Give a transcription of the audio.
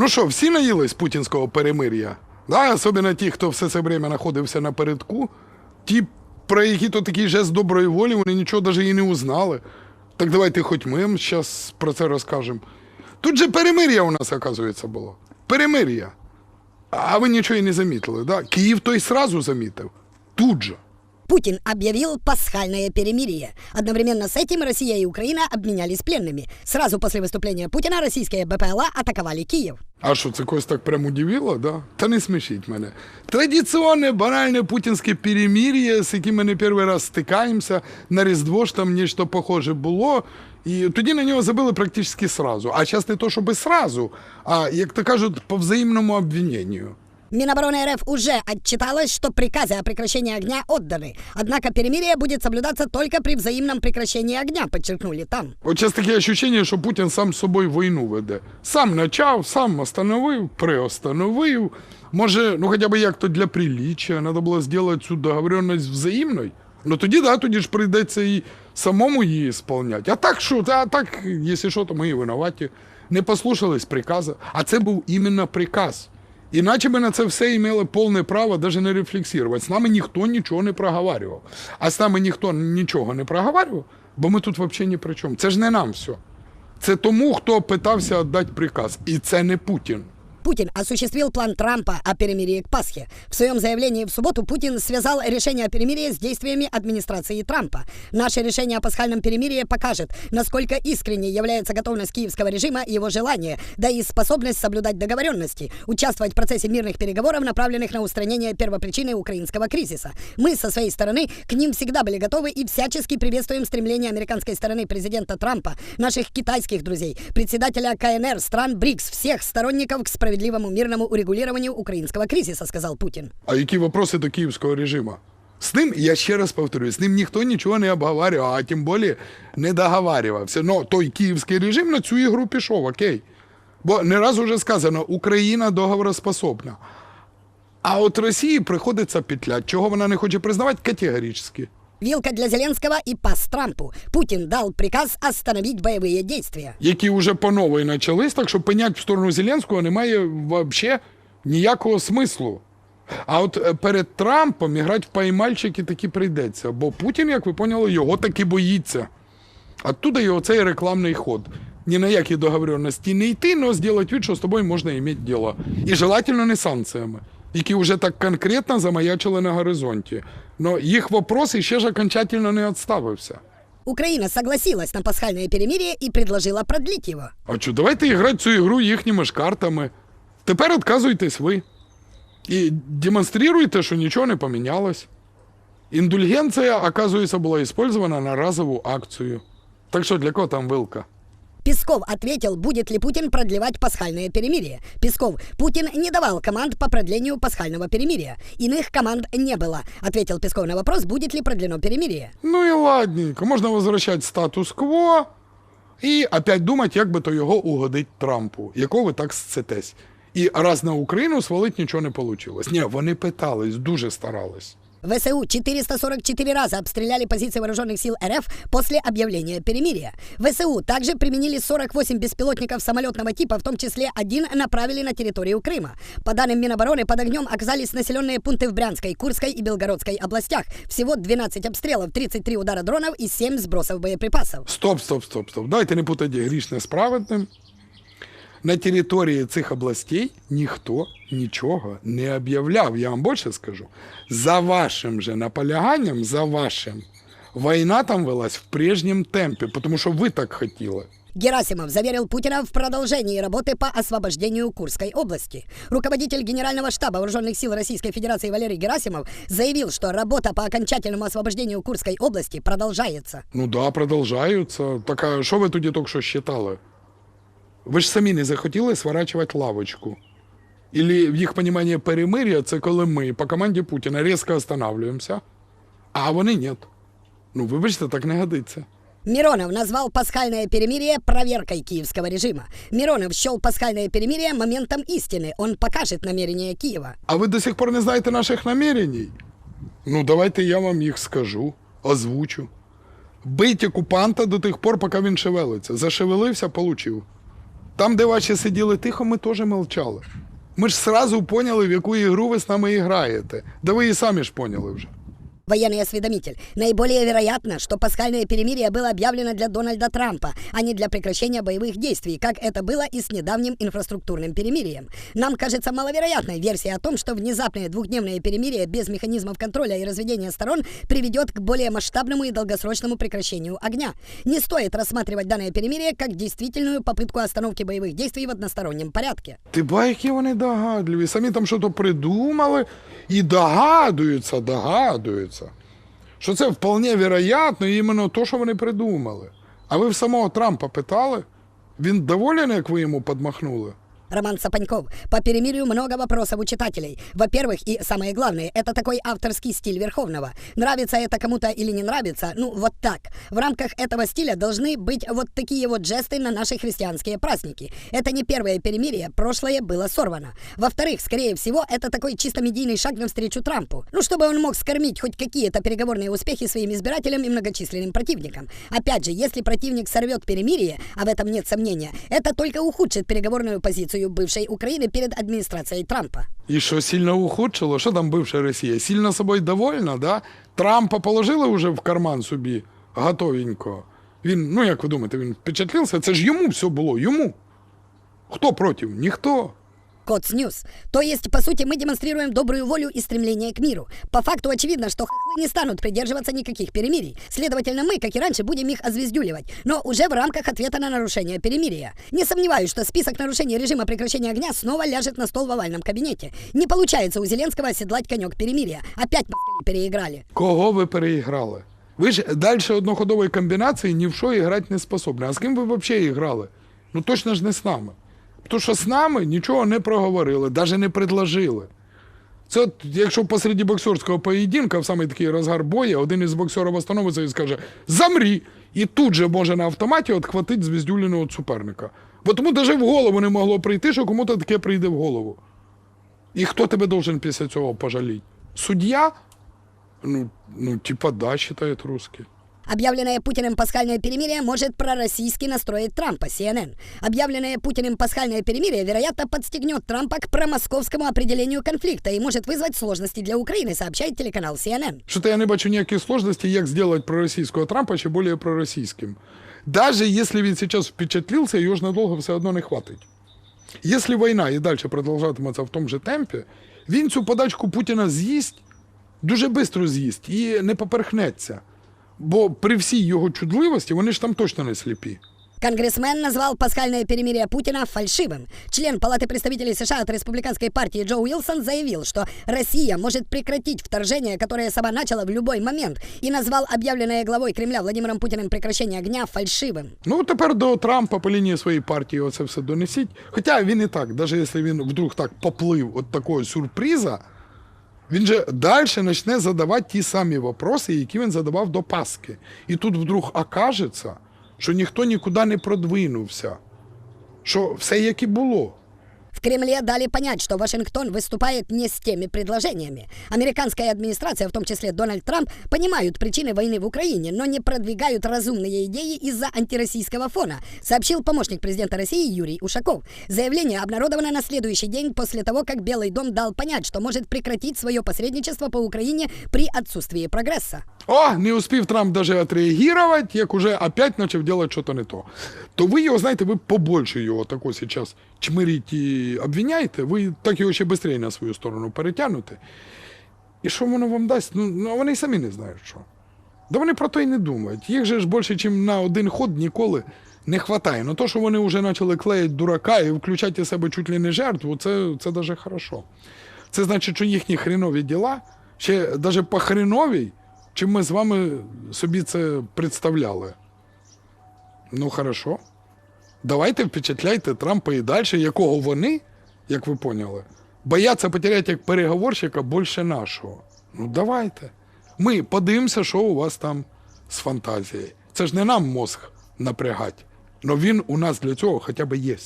Ну що, всі наїлись путінського перемир'я? Да, особливо ті, хто все це время знаходився напередку. Ті, про які то такий жест доброї волі, вони нічого навіть і не узнали. Так давайте хоч ми зараз про це розкажемо. Тут же перемир'я у нас, оказується, було. Перемир'я. А ви нічого і не замітили, да? Київ той сразу замітив. Тут же. Путин объявил пасхальное перемирие. Одновременно с этим Россия и Украина обменялись пленными. Сразу после выступления Путина российские БПЛА атаковали Киев. А що, це когось так прям удивило, да? Та не смішіть мене. Традиційне банальне путінське перемир'я, з яким ми не перший раз стикаємося, на Різдво ж там нічого похоже було. І тоді на нього забили практично сразу. А зараз не то, щоб сразу, а, як то кажуть, по взаємному обвиненню. Минобороны РФ уже отчиталось, что приказы о прекращении огня отданы. Однако перемирие будет соблюдаться только при взаимном прекращении огня, подчеркнули там. От зараз таке ощущення, що Путін сам з собою війну веде. Сам почав, сам остановив, приостановив. Може, ну хоча б як то для приліччя, треба було зробити цю договоренність взаємною. Ну тоді, да, тоді ж прийдеться і самому її сповняти. А так що, а так, якщо що, то ми і винуваті. Не послухались приказу. А це був іменно приказ. Іначе ми на це все мали повне право навіть не рефлексувати. З нами ніхто нічого не проговарював. А з нами ніхто нічого не проговарював, бо ми тут взагалі ні при чому. Це ж не нам все. Це тому, хто питався віддати приказ. І це не Путін. Путин осуществил план Трампа о перемирии к Пасхе. В своем заявлении в субботу Путин связал решение о перемирии с действиями администрации Трампа. Наше решение о пасхальном перемирии покажет, насколько искренней является готовность киевского режима и его желание, да и способность соблюдать договоренности, участвовать в процессе мирных переговоров, направленных на устранение первопричины украинского кризиса. Мы со своей стороны к ним всегда были готовы и всячески приветствуем стремление американской стороны президента Трампа, наших китайских друзей, председателя КНР, стран БРИКС, всех сторонников к справедливому мирному урегулированию украинского кризиса, сказал Путин. А які вопроси до київського режиму? З ним, я ще раз повторюю, з ним ніхто нічого не обговорював, а тим більше не договарювався. Ну, той київський режим на цю ігру пішов, окей. Бо не раз уже сказано, Україна договороспособна. А от Росії приходиться петлять. Чого вона не хоче признавати? Категорично. Вилка для Зеленского и пас Трампу. Путин дал приказ остановить боевые действия. Які вже по новій почались, так що пенять в сторону Зеленського немає взагалі ніякого смислу. А от е, перед Трампом іграти в поймальчики таки прийдеться, бо Путін, як ви поняли, його таки боїться. Оттуда його цей рекламний ход. Ні на які договоренності не йти, але зробити від, що з тобою можна мати діло. І желательно не санкціями, які вже так конкретно замаячили на горизонті. Но їх вопрос ще ж окончательно не відставився. Украина согласилась на пасхальное перемирие и предложила продлить его. А що, давайте грати цю ігру їхніми ж картами. Тепер відказуйтесь ви. І демонструйте, що нічого не помінялось. Індульгенція, оказується, була использована на разову акцію. Так що для кого там вилка? Песков ответил, будет ли Путин продлевать пасхальное перемирие. Песков, Путин не давал команд по продлению пасхального перемирия. Иных команд не было, ответил Песков на вопрос, будет ли продлено перемирие. Ну і ладненько, можна возвращати статус-кво і опять думати, як би то його угодить Трампу, якого ви так сцетесь. І раз на Україну свалить нічого не вийшло. Ні, вони питались, дуже старались. ВСУ 444 раза обстреляли позиции вооруженных сил РФ после объявления перемирия. ВСУ также применили 48 беспилотников самолетного типа, в том числе один направили на территорию Крыма. По данным Минобороны, под огнем оказались населенные пункты в Брянской, Курской и Белгородской областях. Всего 12 обстрелов, 33 удара дронов и 7 сбросов боеприпасов. Стоп, стоп, стоп, стоп. Дайте не путати грішне з праведним На території цих областей ніхто нічого не об'являв. Я вам більше скажу. За вашим же наполяганням, за вашим, війна там велась в прежнем темпі, тому що ви так хотіли. Герасимов заверил Путина в продолжении работы по освобождению Курской области. Руководитель Генерального штаба Вооруженных сил Российской Федерации Валерий Герасимов заявил, что работа по окончательному освобождению Курской области продолжается. Ну да, продовжаються. Так а що ви тоді тільки що считали? Ви ж самі не захотіли сворачувати лавочку. Ілі в їх розумінні перемир'я це коли ми по команді Путіна різко останавливаємося, а вони ні. Ну, вибачте, так не годиться. Миронов назвал пасхальное перемирие проверкой киевского режима. Миронов счел пасхальное перемирие моментом истины. Он покажет намерения Киева. А ви до сих пор не знаєте наших намірень? Ну, давайте я вам їх скажу, озвучу. Бить окупанта до тих пор, поки він шевелиться. Зашевелився, получив. Там, де ваші сиділи тихо, ми теж мовчали. Ми ж сразу поняли, в яку ігру ви з нами граєте. Да ви і самі ж поняли вже. Военный осведомитель. Наиболее вероятно, что пасхальное перемирие было объявлено для Дональда Трампа, а не для прекращения боевых действий, как это было и с недавним инфраструктурным перемирием. Нам кажется маловероятной версия о том, что внезапное двухдневное перемирие без механизмов контроля и разведения сторон приведет к более масштабному и долгосрочному прекращению огня. Не стоит рассматривать данное перемирие как действительную попытку остановки боевых действий в одностороннем порядке. Ти ба, які вони догадливі. Самі там щось придумали і догадуються, догадуються. Що це вполне вероятно іменно то, що вони придумали. А ви в самого Трампа питали? Він доволен, як ви йому подмахнули? Роман Сапаньков. По перемирию много вопросов у читателей. Во-первых, и самое главное, это такой авторский стиль Верховного. Нравится это кому-то или не нравится, ну вот так. В рамках этого стиля должны быть вот такие вот жесты на наши христианские праздники. Это не первое перемирие, прошлое было сорвано. Во-вторых, скорее всего, это такой чисто медийный шаг навстречу Трампу. Ну, чтобы он мог скормить хоть какие-то переговорные успехи своим избирателям и многочисленным противникам. Опять же, если противник сорвет перемирие, а в этом нет сомнения, это только ухудшит переговорную позицию бывшей Украины перед администрацией Трампа. І що сильно ухудшило? Що там бивша Росія? Сильно собою довольна, да? Трампа положили вже в карман собі готовенько. Він, ну як ви думаєте, він впечатлився? Це ж йому все було, йому. Хто проти? Ніхто. Коц Ньюс. То есть, по сути, мы демонстрируем добрую волю и стремление к миру. По факту очевидно, что хохлы не станут придерживаться никаких перемирий. Следовательно, мы, как и раньше, будем их озвездюливать, но уже в рамках ответа на нарушение перемирия. Не сомневаюсь, что список нарушений режима прекращения огня снова ляжет на стол в овальном кабинете. Не получается у Зеленского оседлать конек перемирия. Опять москали переиграли. Кого ви переіграли? Ви ж далі одноходової комбінації ні в що грати не способні. А з ким ви взагалі грали? Ну точно ж не з нами. Тому що з нами нічого не проговорили, навіть не предложили. Це от, якщо посеред боксерського поєдинка, в самий такий розгар бою, один із боксерів остановиться і скаже «Замрі!» І тут же може на автоматі отхватити звіздюліного суперника. Бо тому навіть в голову не могло прийти, що кому-то таке прийде в голову. І хто тебе должен після цього пожаліти? Суддя? Ну, ну типа да, считает русский. Объявленное Путиным пасхальное перемирие может пророссийски настроить Трампа, CNN. Объявленное Путиным пасхальное перемирие, вероятно, подстегнет Трампа к промосковскому определению конфликта и может вызвать сложности для Украины, сообщает телеканал CNN. Что-то я не бачу ніяких сложностей, як сделать пророссийского Трампа ще более пророссийским. Даже если він сейчас впечатлился, його ж надовго все одно не хватить. Если війна і далі продовжатиметься в тому же темпі, він цю подачку Путіна з'їсть, дуже швидко з'їсть і не поперхнеться. Бо при всій його чудливості вони ж там точно не сліпі. Конгрессмен назвал пасхальное перемирие Путина фальшивым. Член Палаты представителей США от республиканской партии Джо Уилсон заявил, что Россия может прекратить вторжение, которое сама начала в любой момент, и назвал объявленное главой Кремля Владимиром Путиным прекращение огня фальшивым. Ну, тепер до Трампа по лінії своєї партії оце все донесіть. Хоча він і так, навіть якщо він вдруг так поплив от такого сюрприза, він же далі почне задавати ті самі вопроси, які він задавав до Пасхи. І тут вдруг окажеться, що ніхто нікуди не продвинувся, що все як і було. В Кремле дали понять, что Вашингтон выступает не с теми предложениями. Американская администрация, в том числе Дональд Трамп, понимают причины войны в Украине, но не продвигают разумные идеи из-за антироссийского фона, сообщил помощник президента России Юрий Ушаков. Заявление обнародовано на следующий день после того, как Белый дом дал понять, что может прекратить свое посредничество по Украине при отсутствии прогресса. О, не успів Трамп даже отреагувати, як уже опять почав робити щось не то. То ви його, знаєте, ви побольше його тако зараз чмиріть і обвиняєте, ви так його ще швидше на свою сторону перетягнете. І що воно вам дасть? Ну, ну вони й самі не знають, що. Да вони про то й не думають. Їх же ж більше, ніж на один ход ніколи не вистачає. Ну то, що вони вже почали клеїти дурака і включати себе чуть ли не жертву, це, це даже хорошо. Це значить, що їхні хренові діла ще навіть по хреновій, чим ми з вами собі це представляли. Ну, хорошо. Давайте впечатляйте Трампа і далі, якого вони, як ви поняли, бояться потеряти як переговорщика більше нашого. Ну, давайте. Ми подивимося, що у вас там з фантазією. Це ж не нам мозг напрягати. але він у нас для цього хоча б є.